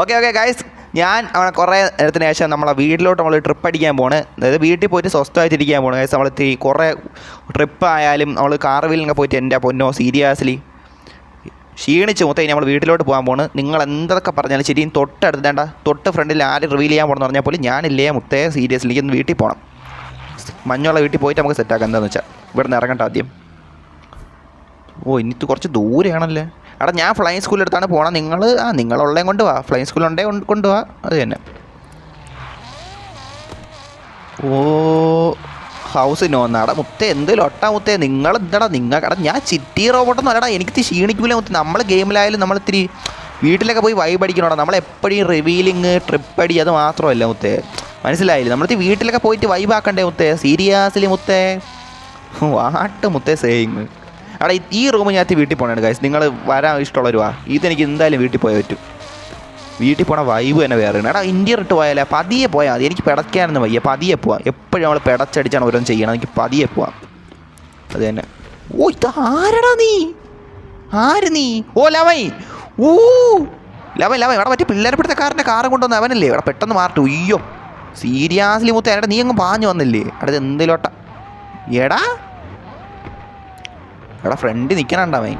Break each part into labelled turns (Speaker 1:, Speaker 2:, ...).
Speaker 1: Okay okay guys ഞാൻ അവിടെ കുറേ നേരത്തിന് ശേഷം നമ്മളെ വീട്ടിലോട്ട് നമ്മൾ ട്രിപ്പ് അടിക്കാൻ പോണ്. അതായത് വീട്ടിൽ പോയിട്ട് സ്വസ്ഥമായിട്ടിരിക്കാൻ പോണ്. ഗൈസ് നമ്മൾ ഇത്തിരി കുറേ ട്രിപ്പ് ആയാലും നമ്മൾ കാർ വീലിനൊക്കെ പോയിട്ട് എന്റെ പൊന്നോ സീരിയസ്ലി ക്ഷീണിച്ച് മൊത്തം നമ്മൾ വീട്ടിലോട്ട് പോകാൻ പോണ്. നിങ്ങൾ എന്തൊക്കെ പറഞ്ഞാലും ശരിയും തൊട്ടടുത്തേണ്ട തൊട്ട് ഫ്രണ്ടിൽ ആര് റിവീൽ ചെയ്യാൻ പോകണമെന്ന് പറഞ്ഞാൽ പോലും ഞാനില്ലേ മുത്തേ സീരിയസ്ലി ഒന്ന് വീട്ടിൽ പോകണം മഞ്ഞുള്ള വീട്ടിൽ പോയിട്ട് നമുക്ക് സെറ്റാക്കാം എന്താണെന്ന് വെച്ചാൽ ഇവിടെ നിന്ന് ഇറങ്ങട്ടെ ആദ്യം. ഓ ഇനി കുറച്ച് ദൂരെയാണല്ലേ? എടാ ഞാൻ ഫ്ലൈങ് സ്കൂളിൽ എടുത്താണ് പോകണം നിങ്ങൾ ആ നിങ്ങളുള്ളതും കൊണ്ട് വാ. കൊണ്ട് കൊണ്ടുപോവാ അത് തന്നെ. ഓ ഹൗസ് നോന്നാടാ മുത്തേ എന്ത് ലൊട്ടാ മുത്തേ. നിങ്ങൾ എന്താടാ നിങ്ങൾ ഞാൻ ചിറ്റി റോബോട്ടൊന്നും അല്ലടാ. എനിക്ക് ക്ഷീണിക്കൂല മുത്തേ. നമ്മൾ ഗെയിമിലായാലും നമ്മൾ ഇത്തിരി വീട്ടിലൊക്കെ പോയി വൈബ് അടിക്കണോടാ. നമ്മൾ എപ്പോഴും റിവീലിങ് ട്രിപ്പ് അടി അത് മാത്രമല്ല മുത്തേ. മനസ്സിലായില്ലേ? നമ്മളിത് വീട്ടിലൊക്കെ പോയിട്ട് വൈബാക്കണ്ടേ മുത്തേ? സീരിയാസിലി മുത്തേ. വാട്ട് മുത്തേ സേയിങ് എടാ ഈ- റൂമ് ഞാൻ വീട്ടിൽ പോകണേ ഗൈസ് നിങ്ങൾ വരാൻ ഇഷ്ടമുള്ളവർ വാ. ഇതെനിക്ക് എന്തായാലും വീട്ടിൽ പോയേ പറ്റും. വീട്ടിൽ പോണ വൈബ് തന്നെ വേറെ എടാ ഇന്ത്യ ഇട്ട് പോയാലേ പതിയെ പോയാൽ മതി. എനിക്ക് പിടയ്ക്കാനൊന്നും വയ്യ. പതിയെ പോവാം. എപ്പോഴും നമ്മൾ പിടച്ചടിച്ചാണ് ഓരോന്ന് ചെയ്യണം എനിക്ക് പതിയെ പോവാം. അത് തന്നെ. ഓ ഇത് ആരടാ നീ? ആര് നീ? ഓ ലവൈ. ഊ. ലവൻ ലവൻ ഇവിടെ മറ്റേ പിള്ളേരെ പിടുത്തക്കാരന്റെ കാറ് കൊണ്ടുവന്ന് അവനല്ലേ? ഇവിടെ പെട്ടെന്ന് മാറട്ടു. അയ്യോ സീരിയസ്ലി മൂത്ത എടാ നീ അങ്ങ് പാഞ്ഞു വന്നില്ലേ? ഇത് എന്തിലോട്ട? എടാ എടാ ഫ്രണ്ട് നിൽക്കണണ്ടാവേ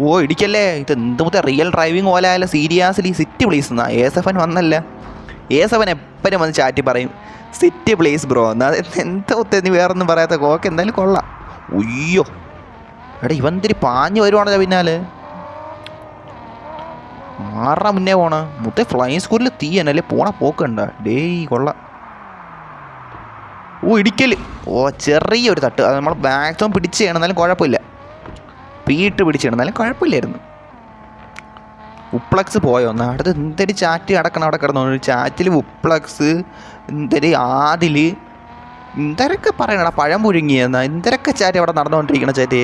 Speaker 1: ഓ ഇടിക്കല്ലേ? ഇത് എന്തുമുത്തെ റിയൽ ഡ്രൈവിംഗ് പോലെ ആയാലും സീരിയസ്ലി സിറ്റി പ്ലീസ് എന്നാ എൻ വന്നല്ല? എൻ എപ്പോഴും വന്ന് ചാറ്റി പറയും സിറ്റി പ്ലീസ് ബ്രോ എന്നാ എന്താ മുത്ത നീ വേറൊന്നും പറയാത്ത കോക്ക് എന്തായാലും കൊള്ളാം. ഉയ്യോ. എടാ ഇവൻ തിരി പാഞ്ഞു വരുവാണല്ലോ പിന്നാലെ. മാറാ മുന്നേ പോണ. മുത്തേ ഫ്ലൈ സ്കൂളിൽ തീ പോണ പോക്കണ്ട? ഡേയ് കൊള്ളാം. ഓ ഇടിക്കൽ. ഓ ചെറിയൊരു തട്ട്. അത് നമ്മൾ മാക്സിമം പിടിച്ച് ചെയ്യണമെന്നാലും കുഴപ്പമില്ല. പീട്ട് പിടിച്ച് ചെയ്യണമെന്നാലും കുഴപ്പമില്ലായിരുന്നു. ഉപ്ലക്സ് പോയോ? ഒന്ന് അടുത്ത് എന്തൊരു ചാറ്റ് കിടക്കണം അവിടെ കിടന്നു. ചാറ്റിൽ ഉപ്ലക്സ് എന്തൊരു ആതിൽ എന്തരൊക്കെ പറയണടാ പഴം പുഴുങ്ങിയെന്നാ. എന്തരൊക്കെ ചാറ്റ് അവിടെ നടന്നുകൊണ്ടിരിക്കണ ചാറ്റ്.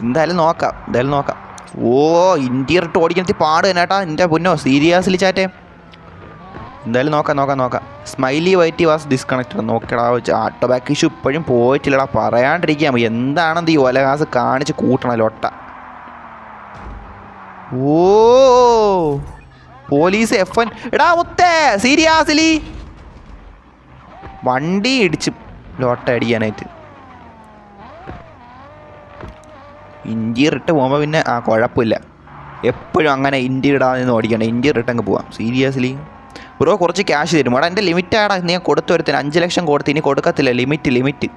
Speaker 1: എന്തായാലും നോക്കാം. എന്തായാലും നോക്കാം. ഓ ഇന്ത്യർട്ട് ഓടിക്കണത്തി പാട് തന്നെ എന്റെ പൊന്നോ സീരിയസ്ലി ചാറ്റേ. എന്തായാലും നോക്കാം നോക്കാം നോക്കാം. സ്മൈലി വൈറ്റി വാസ് ഡിസ്കണക്റ്റഡ് നോക്കടാ ആട്ടോ ബാക്ക് ഇഷ്യൂ ഇപ്പോഴും പോയിട്ടില്ലടാ. പറയാണ്ടിരിക്കാം. എന്താണെന്ന് ഈ ഒലകാസ് കാണിച്ച് കൂട്ടണം ലൊട്ട. ഓ പോലീസ് എഫ് എൻ എടാ മുത്തേ സീരിയാസിലി. വണ്ടി ഇടിച്ച് ലോട്ട അടിക്കാനായിട്ട്. ഇന്ത്യ ഇട്ട് പോകുമ്പോൾ പിന്നെ ആ കുഴപ്പമില്ല. എപ്പോഴും അങ്ങനെ ഇന്ത്യ ഇടാതെ നിന്ന് ഓടിക്കണം ഇന്ത്യ ഇട്ട് അങ്ങ് പോവാം. സീരിയസ്ലി ബ്രോ കുറച്ച് ക്യാഷ് തരും. എടാ എന്റെ ലിമിറ്റ് ആടാ. നീ കൊടുത്തു ഒരുത്തിന് അഞ്ച് ലക്ഷം കൊടുത്ത് ഇനി കൊടുക്കത്തില്ല. ലിമിറ്റ് ലിമിറ്റ്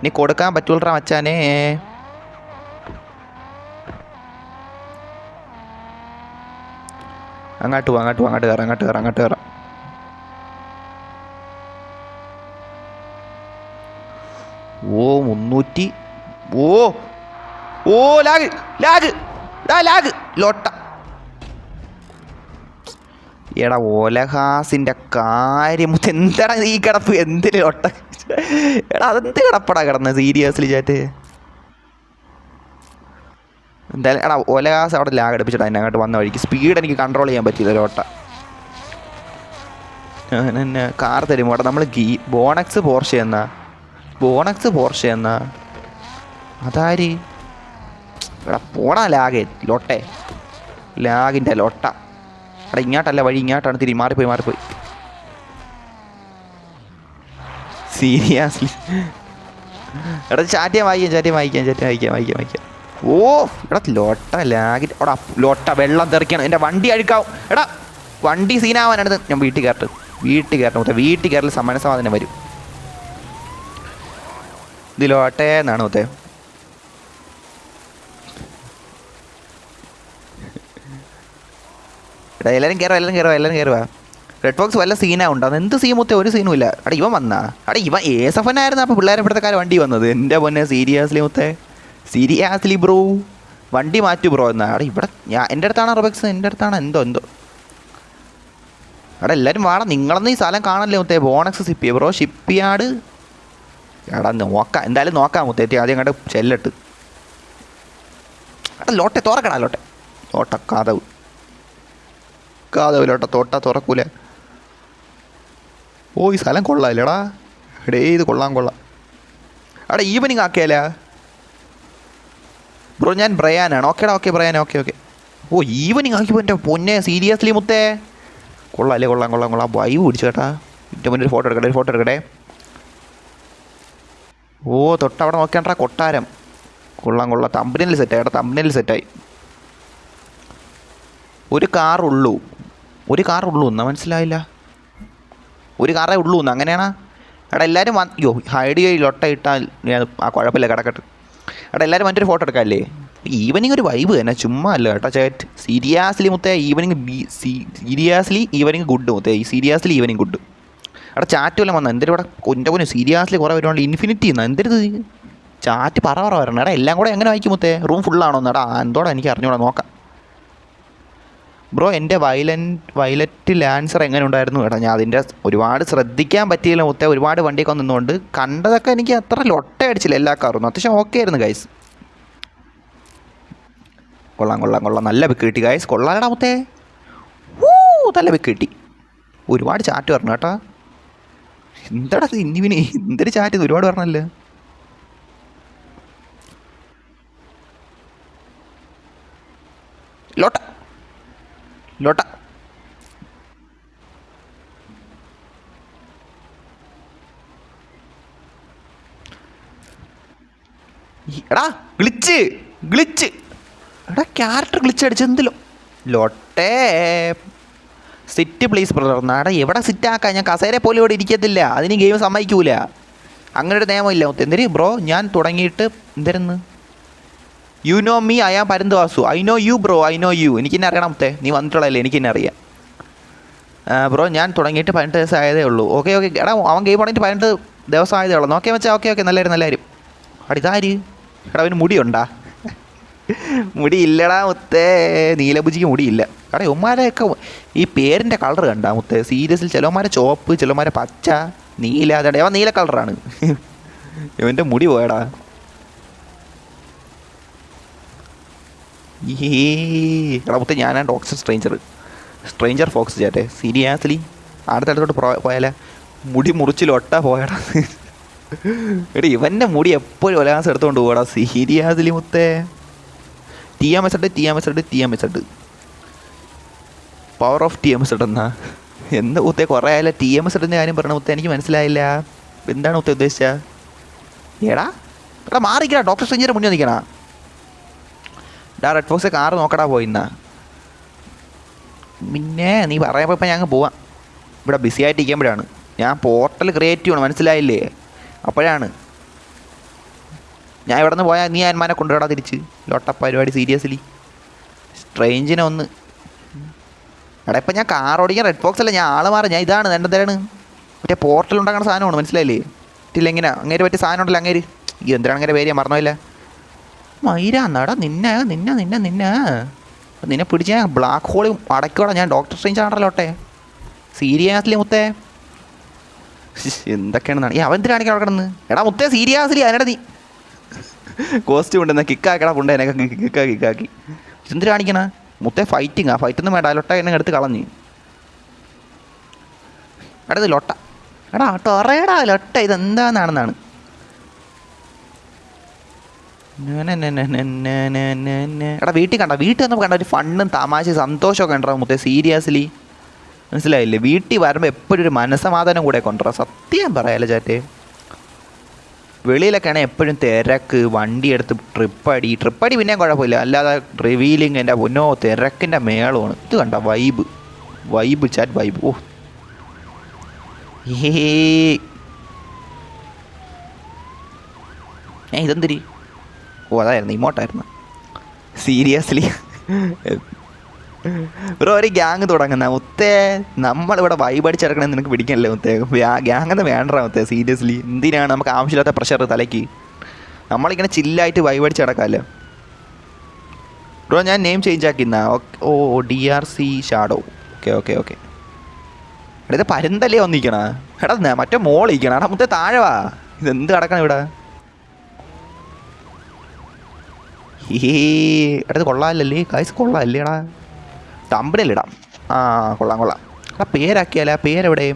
Speaker 1: ഇനി കൊടുക്കാൻ പറ്റൂലറാ മച്ചാനേ. അങ്ങോട്ട് പോ അങ്ങോട്ട് പോ അങ്ങോട്ട് കയറാം അങ്ങോട്ട് കയറാം അങ്ങോട്ട് കയറാം ഓ മുന്നൂറ്റി ഓ ഓ ലാഗ് ലാഗ് ലാഗ് ലോട്ട. എടാ ഓലഹാസിന്റെ കാര്യം. എന്താണ് ഈ കിടപ്പ്? എന്തിൽ ഒട്ട എടാ അതെന്ത് കിടപ്പടാ കിടന്നത് സീരിയസ്ലി ചാറ്റ്? എന്തായാലും എടാ ഓലഹാസ് അവിടെ ലാഗ് അടുപ്പിച്ചിട്ടാ എന്നെ അങ്ങോട്ട് വന്ന വഴിക്ക് സ്പീഡ് എനിക്ക് കൺട്രോൾ ചെയ്യാൻ പറ്റിയില്ല എന്നെ കാർ തരും. അവിടെ നമ്മൾ ഗീ ബോണക്സ് പോർഷ എന്ന? ബോണക്സ് പോർഷ എന്ന? അതാര്? എടാ പോടാ ലാഗ് ലോട്ടെ. ലാഗിന്റെ ലോട്ട. എടാ ഇങ്ങോട്ടല്ല വഴി ഇങ്ങോട്ടാണ് തിരി മാറിപ്പോയി മാറിപ്പോയി സീരിയസ്ലി എടാ ചാറ്റിയാൻ വായിക്കാം ചാറ്റിയാൻ വായിക്കാം ചാറ്റിയാൻ വായിക്കാം വായിക്കാം വായിക്കാം. ഓ എടാ ലോട്ട ലാഗി എടാ ലോട്ട വെള്ളം തെറിക്കണം. എന്റെ വണ്ടി അഴുക്കാവും. എടാ വണ്ടി സീനാവാനാണ് ഞാൻ വീട്ടിൽ കയറട്ട്. വീട്ടിൽ കയറണം മുത്തേ. വീട്ടിൽ കയറൽ സമ്മാന സമാധാനം വരും. ഇത് ലോട്ടേ എന്നാണ് മുത്തേ. എടാ എല്ലാവരും കയറുക എല്ലാവരും കയറുക എല്ലാവരും കയറുക റെഡ് ബോക്സ് വല്ല സീനാ ഉണ്ടോ? അത് എന്ത് സീൻ മുത്തേ? ഒരു സീനും ഇല്ല. എടാ ഇവൻ വന്നാ. എടാ ഇവൻ ഏസഫൻ ആയിരുന്നു അപ്പോൾ പിള്ളേരെ ഇവിടുത്തെ കാലം വണ്ടി വന്നത്. എന്റെ പൊന്നെ സീരിയസ്ലി മുത്തേ. സീരിയസ്ലി ബ്രോ വണ്ടി മാറ്റു ബ്രോ എന്നാ. അട ഇവിടെ ഞാൻ എന്റെ അടുത്താണ് റബക്സ് എന്റെ അടുത്താണ്? എന്തോ എന്തോ. എടാ എല്ലാവരും വേണം നിങ്ങളൊന്നും ഈ സ്ഥലം കാണല്ലേ മുത്തേ? ബോണക്സ് സിപ്പ് ബ്രോ ഷിപ്പ് യാർഡ് എടാ നോക്കാം. എന്തായാലും നോക്കാം മുത്തേറ്റി ആദ്യം അങ്ങോട്ട് ചെല്ലട്ട്. എടാ ലോട്ടെ തുറക്കടാ ലോട്ടെ. ലോട്ട കാതവ് വരട്ടെ തോട്ട തുറക്കൂല? ഓ ഈ സ്ഥലം കൊള്ളാമല്ലേടാ എടേ ഇത് കൊള്ളാം കൊള്ളാം. അവിടെ ഈവനിങ് ആക്കിയാലേ? ബ്രോ ഞാൻ ബ്രയാനാണ്. ഓക്കേടാ ഓക്കെ ബ്രയാൻ ഓക്കെ ഓക്കെ. ഓ ഈവനിങ് ആക്കി എന്റെ പൊന്നെ സീരിയസ്ലി മുത്തേ. കൊള്ളാം അല്ലേ കൊള്ളാം കൊള്ളാം കൊള്ളാം. വൈവ് പിടിച്ചു കേട്ടാ. എന്റെ മുന്നിൽ ഫോട്ടോ എടുക്കട്ടെ ഒരു ഫോട്ടോ എടുക്കട്ടെ. ഓ തൊട്ടവിടെ നോക്കിയാണ്ടാ കൊട്ടാരം. കൊള്ളാം കൊള്ളാം. തമ്പനിൽ സെറ്റായി ഏട്ടാ തമ്പനിൽ സെറ്റായി. ഒരു കാറുള്ളൂ. ഒരു കാറുള്ളൂ എന്നാ മനസ്സിലായില്ല. ഒരു കാറേ ഉള്ളൂ എന്ന് അങ്ങനെയാണോ? എടാ എല്ലാവരും വന്ന് അയ്യോ ഹൈഡ് ലൊട്ട ഇട്ടാൽ ഞാൻ ആ കുഴപ്പമില്ല കിടക്കട്ടെ. എടാ എല്ലാവരും മറ്റൊരു ഫോട്ടോ എടുക്കാമല്ലേ ഈവനിങ് ഒരു വൈബ് തന്നെ ചുമ്മാ അല്ല കേട്ടോ ചേട്ട് സീരിയസ്ലി മുത്തേ evening B seriously evening good മുത്തേ സീരിയസ്ലി ഈവനിങ് ഗുഡ് എടാ ചാറ്റ് വല്ലതും വന്നാൽ എന്തൊരു ഇവിടെ കൊന്റെ പോലും സീരിയസ്ലി കുറേ വരുവാണ്ട് ഇൻഫിനിറ്റി എന്നാ എന്തൊരു ചാറ്റ് പറ പറ വരണം. എടാ എല്ലാം കൂടെ എങ്ങനെ വായിക്കും മുത്തേ? റൂം ഫുള്ളാണോ എന്നാടാ എന്തോടാ എനിക്ക് അറിഞ്ഞോടാ നോക്കാം. ബ്രോ എന്റെ വയലന്റ് വയലറ്റ് ലാൻസർ എങ്ങനെ ഉണ്ടായിരുന്നു? കേട്ടോ ഞാൻ അതിന്റെ ഒരുപാട് ശ്രദ്ധിക്കാൻ പറ്റിയില്ല മുത്തേ. ഒരുപാട് വണ്ടിയൊക്കെ നിന്നുകൊണ്ട് കണ്ടതൊക്കെ എനിക്ക് അത്ര ലൊട്ട അടിച്ചില്ല എല്ലാ കാറും. അത്യാവശ്യം ഓക്കെ ആയിരുന്നു ഗൈസ് കൊള്ളാം കൊള്ളാം കൊള്ളാം. നല്ല പിക്ക് കിട്ടി ഗൈസ് കൊള്ളാലടാ മുത്തേ. ഊ നല്ല പിക്ക് കിട്ടി. ഒരുപാട് ചാറ്റ് പറഞ്ഞു കേട്ടോ. എന്താടാ ഇന്നിവിന് എന്തൊരു ചാറ്റ് ഒരുപാട് പറഞ്ഞല്ലേ ലോട്ട. ലോട്ട എടാ ഗ്ലിച്ച് ഗ്ലിച്ച് എടാ ക്യാരക്ടർ ഗ്ലിച്ച് അടിച്ച് എന്തിലോ. ലോട്ടേ. സിറ്റ് പ്ലീസ് ബ്രദർ നാടാ എവിടെ സിറ്റ് ആക്കാൻ? ഞാൻ കസേര പോലും ഇവിടെ ഇരിക്കത്തില്ല. അതിന് ഗെയിം സമ്മതിക്കൂല. അങ്ങനെ ഒരു നിയമമില്ല എന്തിരി ബ്രോ ഞാൻ തുടങ്ങിയിട്ട് എന്തരുന്ന് you know me I am പരന്തുവാസു I know you bro I know you എനിക്ക് എന്നെ അറിയണം മുത്തേ നീ വന്നിട്ടുള്ളതല്ലേ എനിക്ക് എന്നെ അറിയാം ബ്രോ ഞാൻ തുടങ്ങിയിട്ട് പതിനെട്ട് ദിവസം ആയതേ ഉള്ളൂ. ഓക്കെ ഓക്കെ എടാ അവൻ ഗെയിം തുടങ്ങിയിട്ട് പതിനെട്ട് ദിവസം ആയതേ ഉള്ളൂ. നോക്കിയാൽ വെച്ചാൽ ഓക്കെ ഓക്കെ നല്ലായിരുന്നു നല്ലായിരുന്നു അടിതാര് എടാ അവന് മുടിയുണ്ടാ? മുടി ഇല്ലടാ മുത്തേ നീലഭുജിക്ക് മുടിയില്ല. എടാ ഉമ്മാരെയൊക്കെ ഈ പേരിന്റെ കളർ കണ്ടാ മുത്തേ. സീരിയസിൽ ചിലവന്മാരെ ചുവപ്പ് ചിലവന്മാരെ പച്ച നീല അതെ അവൻ നീല കളറാണ് ഇവന്റെ മുടി പോയടാ. ഈ എടാ ഞാനാണ് ഡോക്ടർ സ്ട്രേഞ്ചർ സ്ട്രേഞ്ചർ ഫോക്സ് ചേട്ടെ സീരിയസ്ലി. അടുത്തടുത്തോട്ട് പോയാലേ മുടി മുറിച്ചിലൊട്ട പോയടാ. എടി ഇവന്റെ മുടി എപ്പോഴും ഒലാസ് എടുത്തുകൊണ്ട് പോകടാ സീരിയസ്ലി മുത്തേ. ടി എം എസ് എഡ് ടി എം എസ് എഡ് T M S Ed power off T M S Ed എന്നാ എന്ത് മുത്തേ കുറേ ആയാലും ടി എം എസ് എഡിന്റെ കാര്യം പറഞ്ഞ മുത്തേ എനിക്ക് മനസ്സിലായില്ല. എന്താണ് മുത്തേ ഉദ്ദേശിച്ച? എടാ എടാ മാറിക്കടാ ഡോക്ടർ സ്ട്രേഞ്ചർ മുന്നിൽ നിൽക്കണ ഡാ റെഡ് ഫോക്സ് കാറ് നോക്കടാ പോയിന്നാ പിന്നെ നീ പറയുമ്പോൾ ഇപ്പം ഞങ്ങൾ പോവാം. ഇവിടെ ബിസി ആയിട്ടിരിക്കുമ്പോഴാണ്. ഞാൻ പോർട്ടൽ ക്രിയേറ്റ് ചെയ്യണം മനസ്സിലായില്ലേ? അപ്പോഴാണ്. ഞാൻ ഇവിടെ നിന്ന് പോയാൽ നീ അന്മാനെ കൊണ്ടുവിടാ തിരിച്ച്. ലോട്ട പരിപാടി സീരിയസ്ലി സ്ട്രേഞ്ചിനെ ഒന്ന്. എടാ ഇപ്പം ഞാൻ കാർ ഓടിക്കാൻ റെഡ് ബോക്സ് അല്ല ഞാൻ ആൾ മാറി. ഞാൻ ഇതാണ് എന്താണ് മറ്റേ പോർട്ടൽ ഉണ്ടാക്കുന്ന സാധനമാണ് മനസ്സിലായില്ലേ? ഇല്ല എങ്ങനെയാണ് അങ്ങേര് പറ്റിയ സാധനം ഉണ്ടല്ലോ അങ്ങേര്. ഈ എന്തിനാണ് അങ്ങനെ പേര്? ഞാൻ മറന്നില്ല മൈര എന്നാടാ നിന്നെ നിന്നെ നിന്നെ നിന്നെ. നിന്നെ പിടിച്ച് ഞാൻ ബ്ലാക്ക് ഹോളിൽ അടയ്ക്കോടാ ഞാൻ ഡോക്ടർ സ്ട്രേഞ്ച് ആണല്ലോ ഒട്ടെ സീരിയസ്ലി മുത്തേ. എന്തൊക്കെയാണെന്നാണ് ഈ അവൻ എന്തിനാണ് അവിടെ കിടന്ന്? എടാ മുത്തേ സീരിയസ്ലി അതിനടാ നീ. കോസ്റ്റ്യൂം ഉണ്ടെന്ന് കിക്കാക്കടാ പുണ്ട എനക്ക് കിക്കാ കിക്കാക്കി. എന്തിനു കാണിക്കണ മുത്തേ ഫൈറ്റിങ് ആ ഫൈറ്റ് ഒന്നും വേണ്ട. ലൊട്ട എന്നെ എടുത്ത് കളഞ്ഞ്. എടാ ഇത് ലൊട്ട. എടാ ടൊറയടാ ലൊട്ട ഇതെന്താന്നാണെന്നാണ്. എടാ വീട്ടിൽ കണ്ട വീട്ടിൽ വന്നപ്പോൾ കണ്ട ഒരു ഫണ്ണും തമാശ സന്തോഷമൊക്കെ ഉണ്ടാവും മുത്തേ സീരിയസ്ലി മനസ്സിലായില്ലേ വീട്ടിൽ വരുമ്പോൾ എപ്പോഴും ഒരു മനസ്സമാധാനം കൂടെ കൊണ്ടുവരാം സത്യം പറയാലോ ചാറ്റേ വെളിയിലൊക്കെ ആണെങ്കിൽ എപ്പോഴും തിരക്ക് വണ്ടി എടുത്ത് ട്രിപ്പടി ട്രിപ്പടി പിന്നെയും കുഴപ്പമില്ല അല്ലാതെ റിവീലിംഗ് എന്റെ പൊന്നോ തിരക്കിന്റെ മേളമാണ് ഇത് കണ്ട വൈബ് വൈബ് ചാറ്റ് വൈബ് ഓ ഏ ഇതെന്തിരി ഓ അതായിരുന്നു ഇമോട്ടായിരുന്നു. സീരിയസ്ലി ബ്രോ ഒരു ഗ്യാങ് തുടങ്ങുന്ന മുത്തേ നമ്മളിവിടെ വൈബ് അടിച്ചിറക്കണമെന്ന് നിനക്ക് പിടിക്കണല്ലേ മുത്തേ? ഗ്യാങ് എന്ന് വേണ്ട മുത്തേ സീരിയസ്ലി എന്തിനാണ് നമുക്ക് ആവശ്യമില്ലാത്ത പ്രഷർ തലയ്ക്ക്? നമ്മളിങ്ങനെ ചില്ലായിട്ട് വൈബ് അടിച്ച് കിടക്കാമല്ലോ ബ്രോ ഞാൻ നെയിം ചേഞ്ച് ആക്കിന്ന. ഓ D R C shadow okay okay okay എടാ ഇത് പരുന്തല്ലേ വന്നിരിക്കണ? എടാ മറ്റേ മോളിരിക്കണം. എടാ മുത്തേ താഴെ വാ. ഇതെന്ത് കിടക്കണം ഇവിടെ? ഹേ എടാ ഇത് കൊള്ളാമല്ലേ കായ്സ് കൊള്ളാമല്ലേ എടാ തമ്പനിലിടാം ആ കൊള്ളാം കൊള്ളാം. എടാ പേരാക്കിയാലേ. ആ പേരെവിടെ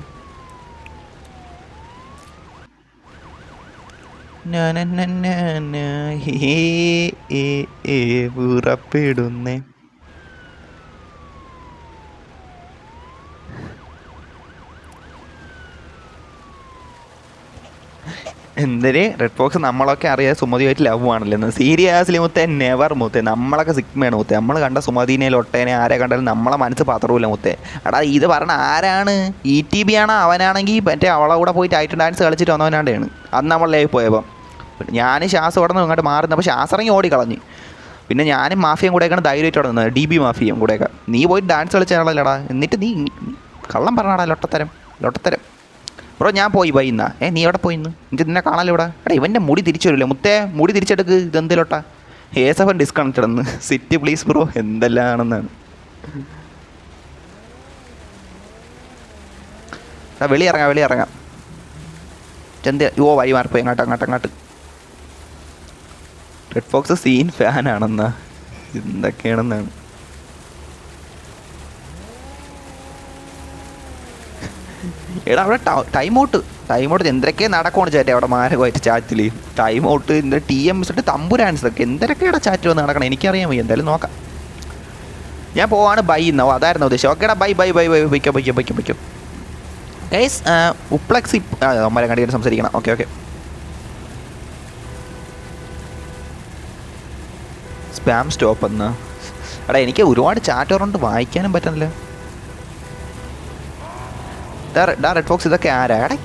Speaker 1: പുറപ്പെടുന്നേ എന്തിന്? റെഡ് ഫോക്സ് നമ്മളൊക്കെ അറിയാതെ സുമതിയായിട്ട് ലവ് ആണല്ലോ സീരിയസ്ലി മുത്തേ നെവർ മുത്തേ. നമ്മളൊക്കെ സിഗ്മയാണ് മുത്തേ. നമ്മൾ കണ്ട സുമതിനെ ലൊട്ടേനെ ആരെ കണ്ടാലും നമ്മളെ മനസ്സ് പാത്രമില്ല മുത്തേ. എടാ ഇത് പറഞ്ഞ ആരാണ്? ഇ ടി ബി ആണ്? അവനാണെങ്കിൽ മറ്റേ അവളെ കൂടെ പോയിട്ട് ഐറ്റം ഡാൻസ് കളിച്ചിട്ട് വന്നവനാണ്ടാണ്. അന്ന് നമ്മൾ ലൈവ് പോയപ്പം. ഞാൻ ശ്വാസം ഉടനെ ഇങ്ങോട്ട് മാറുന്നപ്പോൾ ശ്വാസം ഇറങ്ങി ഓടിക്കളഞ്ഞു. പിന്നെ ഞാനും മാഫിയും കൂടെയൊക്കെയാണ് ധൈര്യമായിട്ട് നടന്നത് ഡി ബി മാഫിയും കൂടെയൊക്കെ. നീ പോയിട്ട് ഡാൻസ് കളിച്ചാണല്ലോടാ എന്നിട്ട് നീ കള്ളം പറഞ്ഞാടാ ലൊട്ടത്തരം. ലൊട്ടത്തരം. ബ്രോ ഞാൻ പോയി ബൈ ഇന്നാ. ഏ നീ എവിടെ പോയിന്ന് എനിക്ക് നിന്നെ കാണാലോ ഇവിടെ എടാ ഇവന്റെ മുടി തിരിച്ചു വരില്ലേ? മുത്തേ മുടി തിരിച്ചെടുക്ക് ഇതെന്തിലോട്ടാ ഏസ് എഫ് ഡിസ്കണക്റ്റഡ് എന്ന് സിറ്റി പ്ലീസ് ബ്രോ. എന്തെല്ലാണെന്നാണ്. എടാ വെളി ഇറങ്ങാം വെളി ഇറങ്ങാം. എന്ത്? യോ വഴി മാറിപ്പോയി. അങ്ങോട്ട് അങ്ങോട്ട് അങ്ങോട്ട്. റെഡ് ഫോക്സ് സീൻ ഫാനാണെന്നാ എന്തൊക്കെയാണെന്നാണ് എടാ അവിടെ ടൈം ഔട്ട് ടൈം ഔട്ട് എന്തൊക്കെ നടക്കുവാണ് ചാറ്റ് അവിടെ മാരകമായിട്ട് ചാറ്റിൽ ടൈം ഔട്ട് എന്താ ടി എം എസ് തമ്പുരാൻസ് ഒക്കെ എന്തൊക്കെയാണ് ചാറ്റ് വന്ന് നടക്കണം? എനിക്കറിയാൻ വയ്യ. എന്തായാലും നോക്കാം. ഞാൻ പോവാണ് ബൈ എന്നോ അതായിരുന്നു ഉദ്ദേശം. ഓക്കേടാ ബൈ ബൈ ബൈ ബൈ പൊയ്ക്കോ പൊയ്ക്കോ പൊയ്ക്കോ പൊയ്ക്കോ ഗൈസ് ഉപ്ലക്സ് അമ്മരെ കണ്ടിട്ട് സംസാരിക്കണം. Okay okay. സ്പാം സ്റ്റോപ്പ് എന്നാ. എടാ എനിക്ക് ഒരുപാട് ചാറ്റ് പറഞ്ഞിട്ട് വായിക്കാനും പറ്റുന്നില്ല ഡാ റെഡ് ഫോക്സ് ഇതൊക്കെ ആരാ? എടേ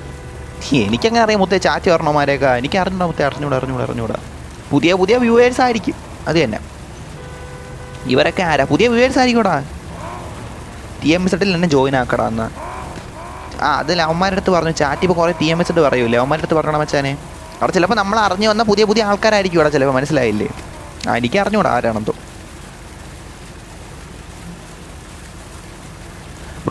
Speaker 1: എനിക്കങ്ങനെ അറിയാം മുത്തേ ചാറ്റ് പറഞ്ഞമാരെയൊക്കെ എനിക്ക് അറിഞ്ഞൂടാ മുത്തേ അറിഞ്ഞൂടാ അറിഞ്ഞൂടാ അറിഞ്ഞൂടാ. പുതിയ പുതിയ വ്യൂവേഴ്സ് ആയിരിക്കും. അത് തന്നെ. ഇവരൊക്കെ ആരാ? പുതിയ വ്യൂവേഴ്സ് ആയിരിക്കൂടാ. ടി എം എസ് എട്ടിൽ എന്നെ ജോയിൻ ആക്കടാ എന്ന് ആ അതിൽ അവന്മാരുടെ അടുത്ത് പറഞ്ഞു. ചാറ്റ് ഇപ്പോൾ കുറേ ടി എം എസ് എട്ട് പറയൂലേ അവന്മാരുടെ അടുത്ത് പറയണം മച്ചാനെ. അവിടെ ചിലപ്പോൾ നമ്മൾ അറിഞ്ഞു വന്ന പുതിയ പുതിയ ആൾക്കാരായിരിക്കും ഇവിടെ ചിലപ്പോൾ മനസ്സിലായില്ലേ? ആ എനിക്ക് അറിഞ്ഞൂടാ ആരാണെന്തോ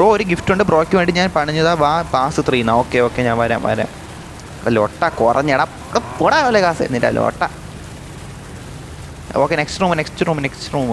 Speaker 1: ബ്രോ ഒരു ഗിഫ്റ്റ് ഉണ്ട്. ബ്രോയ്ക്ക് വേണ്ടി ഞാൻ പണിഞ്ഞതാ. വാ പാസ് ത്രീ എന്നാ ഓക്കെ ഓക്കെ ഞാൻ വരാം വരാം. ലോട്ട കുറഞ്ഞടാ. പോടാ വല്ല കാസ്. എന്നിട്ടാ ലോട്ട okay next room next room next room